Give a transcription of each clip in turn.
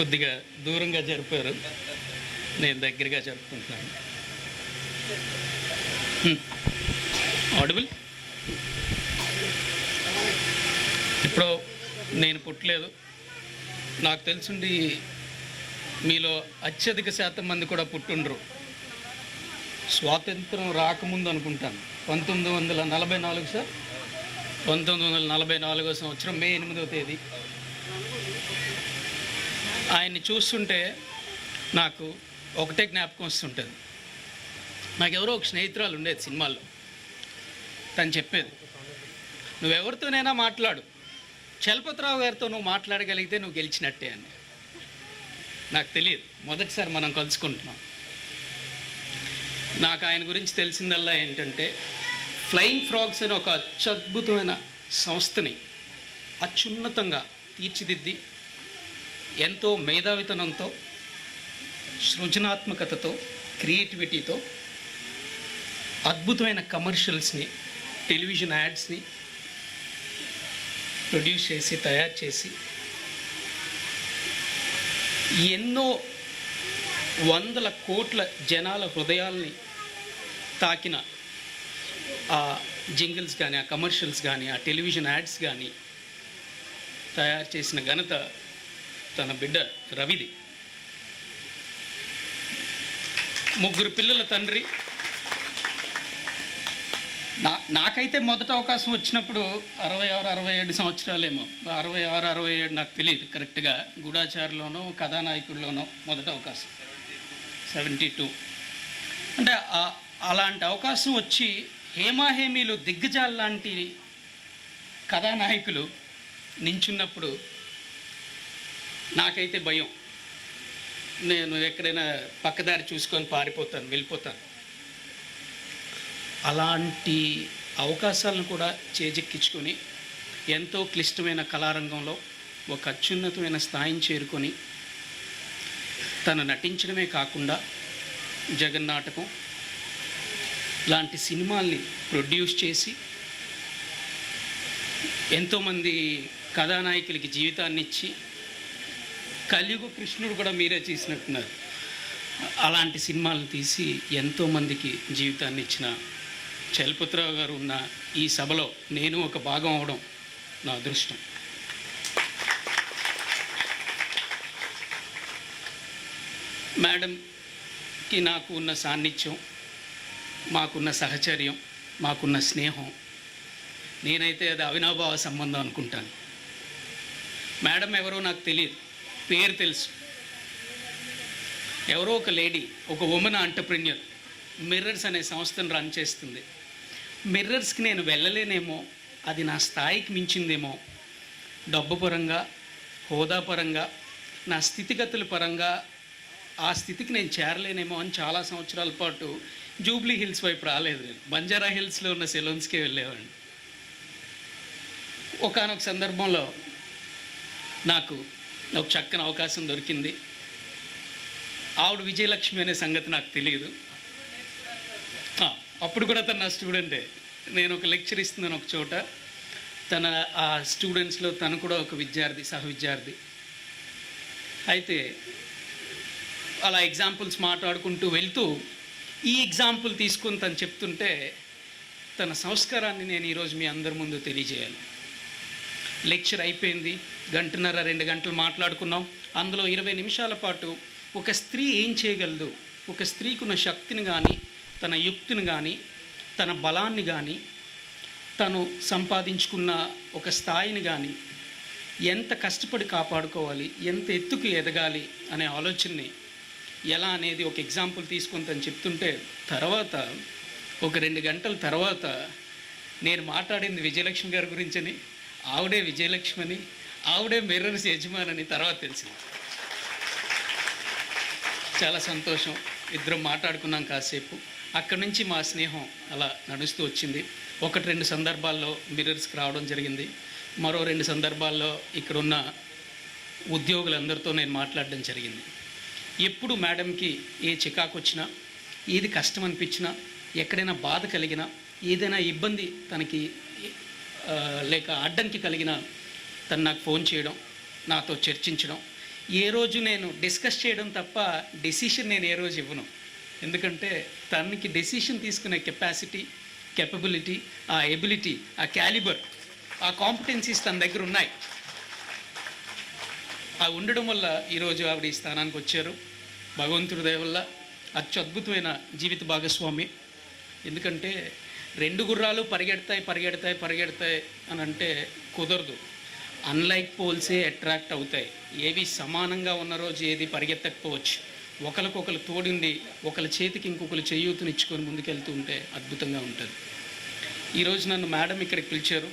కొద్దిగా దూరంగా జరిపారు. నేను దగ్గరగా జరుపుకుంటున్నాను. ఆడబుల్ ఇప్పుడు నేను పుట్టలేదు. నాకు తెలుసుండి మీలో అత్యధిక శాతం మంది కూడా పుట్టుండ్రు. స్వాతంత్రం రాకముందు అనుకుంటాను. పంతొమ్మిది వందల నలభై నాలుగు సార్? పంతొమ్మిది వందల నలభై నాలుగో సంవత్సరం మే ఎనిమిదవ తేదీ. ఆయన్ని చూస్తుంటే నాకు ఒకటే జ్ఞాపకం వస్తుంటుంది. నాకు ఎవరో ఒక స్నేహితురాలు ఉండేది సినిమాల్లో. తను చెప్పేది నువ్వెవరితోనైనా మాట్లాడు. చలపతిరావు గారితో నువ్వు మాట్లాడగలిగితే నువ్వు గెలిచినట్టే అని. నాకు తెలియదు. మొదటిసారి మనం కలుసుకుంటున్నాం. నాకు ఆయన గురించి తెలిసిందల్లా ఏంటంటే ఫ్లయింగ్ ఫ్రాగ్స్ అనే ఒక అత్యద్భుతమైన సంస్థని అత్యున్నతంగా తీర్చిదిద్ది ఎంతో మేధావితనంతో సృజనాత్మకతతో క్రియేటివిటీతో అద్భుతమైన కమర్షియల్స్ని టెలివిజన్ యాడ్స్ని ప్రొడ్యూస్ చేసి తయారు చేసి ఎన్నో వందల కోట్ల జనాల హృదయాల్ని తాకిన ఆ జింగిల్స్ కానీ ఆ కమర్షియల్స్ కానీ ఆ టెలివిజన్ యాడ్స్ కానీ తయారు చేసిన ఘనత తన బిడ్డ రవిది. ముగ్గురు పిల్లల తండ్రి. నా నాకైతే మొదట అవకాశం వచ్చినప్పుడు అరవై ఆరు అరవై ఏడు సంవత్సరాలేమో. అరవై ఆరు అరవై ఏడు నాకు తెలియదు కరెక్ట్గా. గూఢాచారులోనో కథానాయకుల్లోనో మొదట అవకాశం. Seventy two. అంటే అలాంటి అవకాశం వచ్చి హేమాహేమీలు దిగ్గజాల్ లాంటి కథానాయకులు నించున్నప్పుడు నాకైతే భయం. నేను ఎక్కడైనా పక్కదారి చూసుకొని పారిపోతాను వెళ్ళిపోతాను. అలాంటి అవకాశాలను కూడా చేజెక్కించుకొని ఎంతో క్లిష్టమైన కళారంగంలో ఒక అత్యున్నతమైన స్థాయిని చేరుకొని తను నటించడమే కాకుండా జగన్నాటకం లాంటి సినిమాల్ని ప్రొడ్యూస్ చేసి ఎంతోమంది కథానాయకులకి జీవితాన్ని ఇచ్చి కలియుగ కృష్ణుడు కూడా మీరే చేసినట్టున్నారు. అలాంటి సినిమాలను తీసి ఎంతోమందికి జీవితాన్ని ఇచ్చిన చలపతిరావు గారు ఉన్న ఈ సభలో నేను ఒక భాగం అవడం నా అదృష్టం. మేడంకి నాకు ఉన్న సాన్నిధ్యం మాకున్న సహచర్యం మాకున్న స్నేహం నేనైతే అది అవినాభావ సంబంధం అనుకుంటాను. మేడం ఎవరో నాకు తెలియదు. పేరు తెలుసు. ఎవరో ఒక లేడీ ఒక ఉమెన్ ఆంటర్ప్రెన్యూర్ మిర్రర్స్ అనే సంస్థను రన్ చేస్తుంది. మిర్రర్స్కి నేను వెళ్ళలేనేమో అది నా స్థాయికి మించిందేమో డబ్బు పరంగా హోదా పరంగా నా స్థితిగతుల పరంగా ఆ స్థితికి నేను చేరలేనేమో అని చాలా సంవత్సరాల పాటు జూబ్లీ హిల్స్ వైపు రాలేదు నేను. బంజారా హిల్స్లో ఉన్న సెలూన్స్కే వెళ్ళేవాడిని. ఒకానొక సందర్భంలో నాకు ఒక చక్కని అవకాశం దొరికింది. ఆవిడ విజయలక్ష్మి అనే సంగతి నాకు తెలియదు. అప్పుడు కూడా తన నా స్టూడెంటే. నేను ఒక లెక్చర్ ఇస్తున్నాను ఒక చోట. తన ఆ స్టూడెంట్స్లో తను కూడా ఒక విద్యార్థి సహ విద్యార్థి. అయితే అలా ఎగ్జాంపుల్స్ మాట్లాడుకుంటూ వెళ్తూ ఈ ఎగ్జాంపుల్ తీసుకొని తను చెప్తుంటే తన సంస్కారాన్ని నేను ఈరోజు మీ అందరి ముందు తెలియజేయాలి. లెక్చర్ అయిపోయింది. గంటన్నర రెండు గంటలు మాట్లాడుకున్నాం. అందులో ఇరవై నిమిషాల పాటు ఒక స్త్రీ ఏం చేయగలదు? ఒక స్త్రీకున్న శక్తిని కానీ తన యుక్తిని కానీ తన బలాన్ని కానీ తను సంపాదించుకున్న ఒక స్థాయిని కానీ ఎంత కష్టపడి కాపాడుకోవాలి? ఎంత ఎత్తుకు ఎదగాలి? అనే ఆలోచనని ఎలా అనేది ఒక ఎగ్జాంపుల్ తీసుకొని తను చెప్తుంటే తర్వాత ఒక రెండు గంటల తర్వాత నేను మాట్లాడింది విజయలక్ష్మి గారి గురించని ఆవిడే విజయలక్ష్మి ఆవిడే మిర్రర్స్ యజమానని తర్వాత తెలిసింది. చాలా సంతోషం. ఇద్దరం మాట్లాడుకున్నాం కాసేపు. అక్కడి నుంచి మా స్నేహం అలా నడుస్తూ వచ్చింది. ఒకటి రెండు సందర్భాల్లో మిర్రర్స్కి రావడం జరిగింది. మరో రెండు సందర్భాల్లో ఇక్కడున్న ఉద్యోగులందరితో నేను మాట్లాడడం జరిగింది. ఎప్పుడు మేడంకి ఏ చికాకు వచ్చినా ఏది కష్టం అనిపించినా ఎక్కడైనా బాధ కలిగినా ఏదైనా ఇబ్బంది తనకి లేక అడ్డంకి కలిగిన తను నాకు ఫోన్ చేయడం నాతో చర్చించడం. ఏ రోజు నేను డిస్కస్ చేయడం తప్ప డెసిషన్ నేను ఏ రోజు ఇవ్వను. ఎందుకంటే తనకి డెసిషన్ తీసుకునే కెపాసిటీ కెపబిలిటీ ఆ ఎబిలిటీ ఆ క్యాలిబర్ ఆ కాంపిటెన్సీస్ తన దగ్గర ఉన్నాయి. ఆ ఉండడం వల్ల ఈరోజు ఆవిడ ఈ స్థానానికి వచ్చారు. భగవంతుడి దయ వల్ల అత్యద్భుతమైన జీవిత భాగస్వామి. ఎందుకంటే రెండు గుర్రాలు పరిగెడతాయి పరిగెడతాయి పరిగెడతాయి అని అంటే కుదరదు. అన్లైక్ పోల్సే అట్రాక్ట్ అవుతాయి. ఏవి సమానంగా ఉన్న రోజు ఏది పరిగెత్తకపోవచ్చు. ఒకరికొకరు తోడింది ఒకరి చేతికి ఇంకొకరు చేయూతనిచ్చుకొని ముందుకెళ్తూ ఉంటే అద్భుతంగా ఉంటుంది. ఈరోజు నన్ను మేడం ఇక్కడికి పిలిచారు.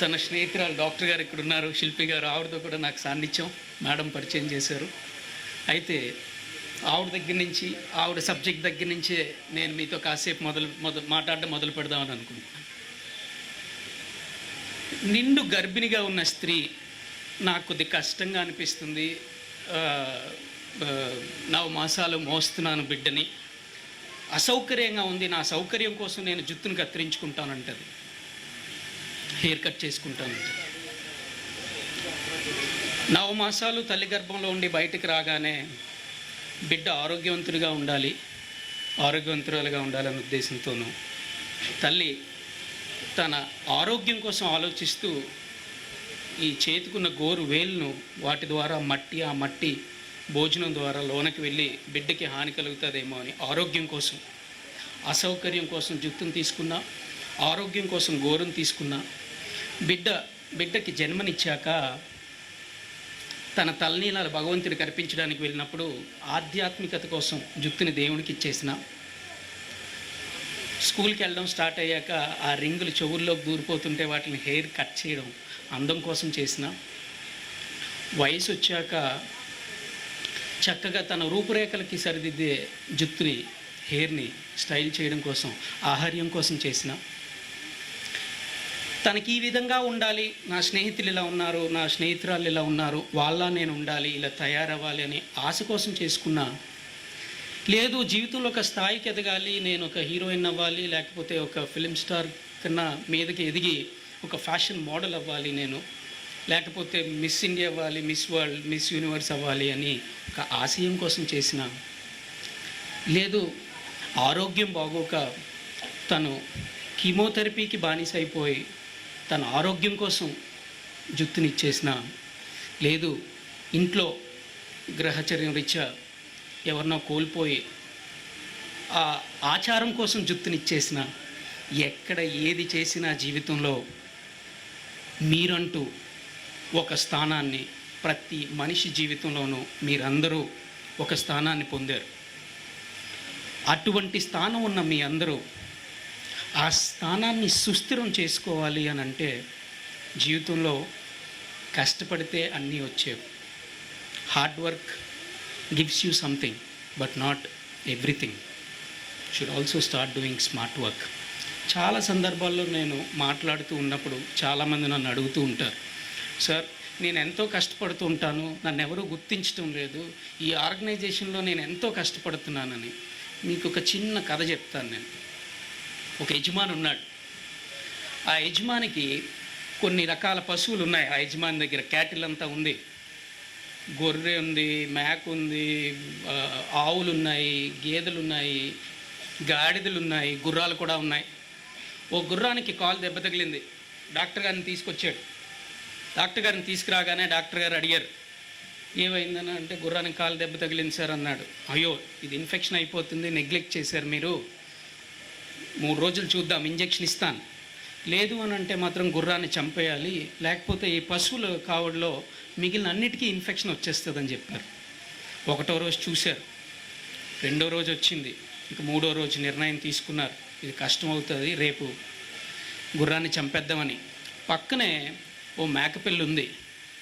తన స్నేహితురాలు డాక్టర్ గారు ఇక్కడ ఉన్నారు శిల్పి గారు ఆవిడతో కూడా నాకు సాన్నిధ్యం మేడం పరిచయం చేశారు. అయితే ఆవిడ దగ్గర నుంచి ఆవిడ సబ్జెక్ట్ దగ్గర నుంచే నేను మీతో కాసేపు మొదలు మొదలు మాట్లాడడం మొదలు పెడదామని అనుకుంటున్నాను. నిండు గర్భిణిగా ఉన్న స్త్రీ నాకు కొద్ది కష్టంగా అనిపిస్తుంది. ఆ, నవ మాసాలు మోస్తున్నాను బిడ్డని. అసౌకర్యంగా ఉంది. నా సౌకర్యం కోసం నేను జుత్తును కత్తిరించుకుంటానంటది. Hair cut చేసుకుంటానంటది. నవ మాసాలు తల్లి గర్భంలో ఉండి బయటకు రాగానే బిడ్డ ఆరోగ్యవంతుడిగా ఉండాలి ఆరోగ్యవంతురాలుగా ఉండాలనే ఉద్దేశంతోనూ తల్లి తన ఆరోగ్యం కోసం ఆలోచిస్తూ ఈ చేతికున్న గోరు వేలును వాటి ద్వారా మట్టి ఆ మట్టి భోజనం ద్వారా లోనకి వెళ్ళి బిడ్డకి హాని కలుగుతుందేమో అని ఆరోగ్యం కోసం అసౌకర్యం కోసం జుట్టును తీసుకున్నా ఆరోగ్యం కోసం గోరును తీసుకున్నా బిడ్డ బిడ్డకి జన్మనిచ్చాక తన తలనీలాలు భగవంతుడికి అర్పించడానికి వెళ్ళినప్పుడు ఆధ్యాత్మికత కోసం జుట్టుని దేవునికి ఇచ్చేసిన. స్కూల్కి వెళ్ళడం స్టార్ట్ అయ్యాక ఆ రింగులు చెవుల్లోకి దూరిపోతుంటే వాటిని హెయిర్ కట్ చేయడం అందం కోసం చేసిన. వయసు వచ్చాక చక్కగా తన రూపురేఖలకి సరిదిద్దే జుత్తుని హెయిర్ని స్టైల్ చేయడం కోసం ఆహార్యం కోసం చేసిన. తనకి ఈ విధంగా ఉండాలి. నా స్నేహితులు ఇలా ఉన్నారు నా స్నేహితురాలు ఇలా ఉన్నారు వాళ్ళ నేను ఉండాలి ఇలా తయారవ్వాలి అని ఆశ కోసం చేసుకున్నా. లేదు జీవితంలో ఒక స్థాయికి ఎదగాలి నేను ఒక హీరోయిన్ అవ్వాలి లేకపోతే ఒక ఫిలిం స్టార్ కన్నా మీదకి ఎదిగి ఒక ఫ్యాషన్ మోడల్ అవ్వాలి నేను. లేకపోతే మిస్ ఇండియా అవ్వాలి మిస్ వరల్డ్ మిస్ యూనివర్స్ అవ్వాలి అని ఒక ఆశయం కోసం చేసిన. లేదు ఆరోగ్యం బాగోక తను కీమోథెరపీకి బానిస అయిపోయి తన ఆరోగ్యం కోసం జుత్తునిచ్చేసిన లేదు ఇంట్లో గ్రహచర్యం రీత్యా ఎవరినో కోల్పోయి ఆ ఆచారం కోసం జుత్తునిచ్చేసిన ఎక్కడ ఏది చేసినా జీవితంలో మీరంటూ ఒక స్థానాన్ని ప్రతి మనిషి జీవితంలోనూ మీరందరూ ఒక స్థానాన్ని పొందారు. అటువంటి స్థానం ఉన్న మీ అందరూ ఆ స్థానాన్ని సుస్థిరం చేసుకోవాలి అని అంటే జీవితంలో కష్టపడితే అన్నీ వచ్చేవి hard work gives you something but not everything should also start doing smart work చాలా సందర్భాల్లో నేను మాట్లాడుతూ ఉన్నప్పుడు చాలామంది నన్ను అడుగుతూ ఉంటారు. సార్ నేను ఎంతో కష్టపడుతూ ఉంటాను నన్ను ఎవరూ గుర్తించడం లేదు ఈ ఆర్గనైజేషన్లో నేను ఎంతో కష్టపడుతున్నానని. మీకు ఒక చిన్న కథ చెప్తాను నేను. ఒక యజమాని ఉన్నాడు. ఆ యజమానికి కొన్ని రకాల పశువులు ఉన్నాయి. ఆ యజమాని దగ్గర క్యాటిల్ అంతా ఉంది. గొర్రె ఉంది మేక ఉంది ఆవులు ఉన్నాయి గేదెలు ఉన్నాయి గాడిదలు ఉన్నాయి గుర్రాలు కూడా ఉన్నాయి. ఓ గుర్రానికి కాలు దెబ్బ తగిలింది. డాక్టర్ గారిని తీసుకొచ్చాడు. డాక్టర్ గారిని తీసుకురాగానే డాక్టర్ గారు అడిగారు ఏమైందని అంటే గుర్రానికి కాలు దెబ్బ తగిలింది సార్ అన్నాడు. అయ్యో ఇది ఇన్ఫెక్షన్ అయిపోతుంది నెగ్లెక్ట్ చేశారు మీరు. మూడు రోజులు చూద్దాం ఇంజెక్షన్ ఇస్తాను. లేదు అని అంటే మాత్రం గుర్రాన్ని చంపేయాలి లేకపోతే ఈ పశువుల కావడిలో మిగిలిన అన్నిటికీ ఇన్ఫెక్షన్ వచ్చేస్తుందని చెప్పారు. ఒకటో రోజు చూశారు. రెండో రోజు వచ్చింది. ఇక మూడో రోజు నిర్ణయం తీసుకున్నారు. ఇది కష్టం అవుతుంది రేపు గుర్రాన్ని చంపేద్దామని. పక్కనే ఓ మేకపిల్ల ఉంది.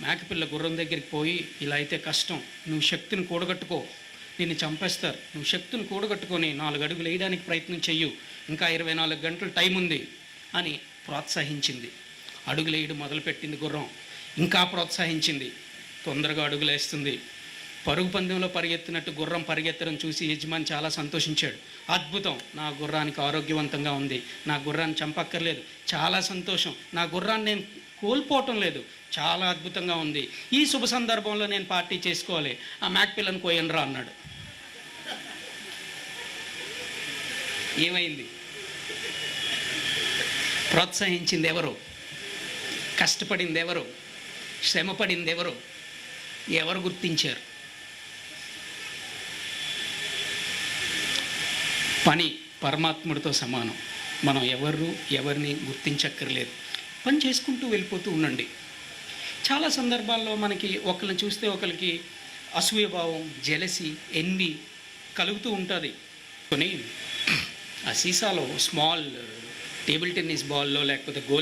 మేకపిల్ల గుర్రం దగ్గరికి పోయి ఇలా అయితే కష్టం నువ్వు శక్తిని కూడగట్టుకో నిన్ను చంపేస్తారు. నువ్వు శక్తులు కూడగట్టుకొని నాలుగు అడుగులు వేయడానికి ప్రయత్నం చెయ్యు. ఇంకా ఇరవై నాలుగు గంటలు టైం ఉంది అని ప్రోత్సహించింది. అడుగులు వేయడం మొదలుపెట్టింది గుర్రం. ఇంకా ప్రోత్సహించింది. తొందరగా అడుగులేస్తుంది పరుగు పందెంలో పరిగెత్తినట్టు గుర్రం పరిగెత్తడం చూసి యజమాని చాలా సంతోషించాడు. అద్భుతం! నా గుర్రానికి ఆరోగ్యవంతంగా ఉంది. నా గుర్రాన్ని చంపక్కర్లేదు. చాలా సంతోషం! నా గుర్రాన్ని నేను కోల్పోవటం లేదు. చాలా అద్భుతంగా ఉంది. ఈ శుభ సందర్భంలో నేను పార్టీ చేసుకోవాలి. ఆ మ్యాక్ పిల్లని కోయనరా అన్నాడు. ఏమైంది? ప్రోత్సహించింది ఎవరు కష్టపడింది ఎవరు శ్రమపడింది ఎవరు ఎవరు గుర్తించారు? పని పరమాత్ముడితో సమానం. మనం ఎవరు ఎవరిని గుర్తించక్కర్లేదు. పని చేసుకుంటూ వెళ్ళిపోతూ ఉండండి. చాలా సందర్భాల్లో మనకి ఒకరిని చూస్తే ఒకరికి అసూయభావం జెలసి ఎన్వి కలుగుతూ ఉంటుంది. కొని ఆ సీసాలో స్మాల్ టేబుల్ టెన్నిస్ బాల్లో లేకపోతే గోల్